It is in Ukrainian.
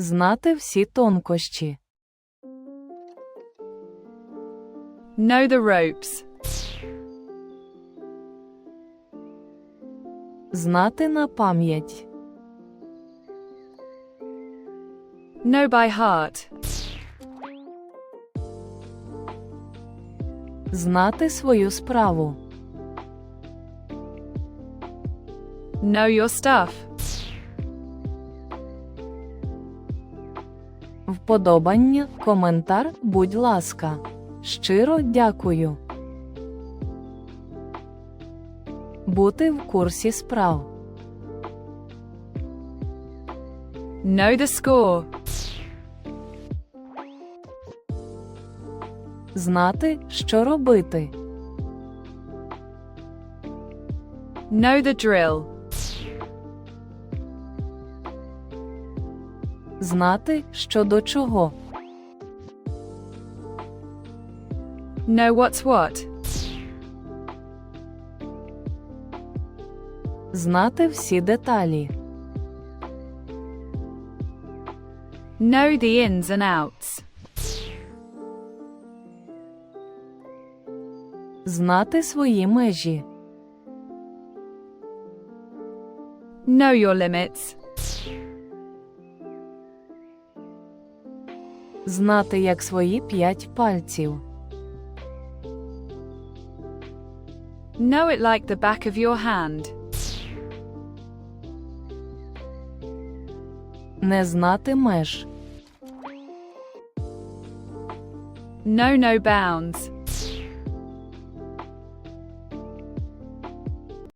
Знати всі тонкощі. Know the ropes. Знати на пам'ять. Know by heart. Знати свою справу. Know your stuff. Вподобання, коментар, будь ласка. Щиро дякую. Бути в курсі справ. Know the score. Знати, що робити. Know the drill. Знати, що до чого. Know what's what. Знати всі деталі. Know the ins and outs. Знати свої межі. Know your limits. Знати як свої п'ять пальців. Know it like the back of your hand. Не знати меж. Know no bounds.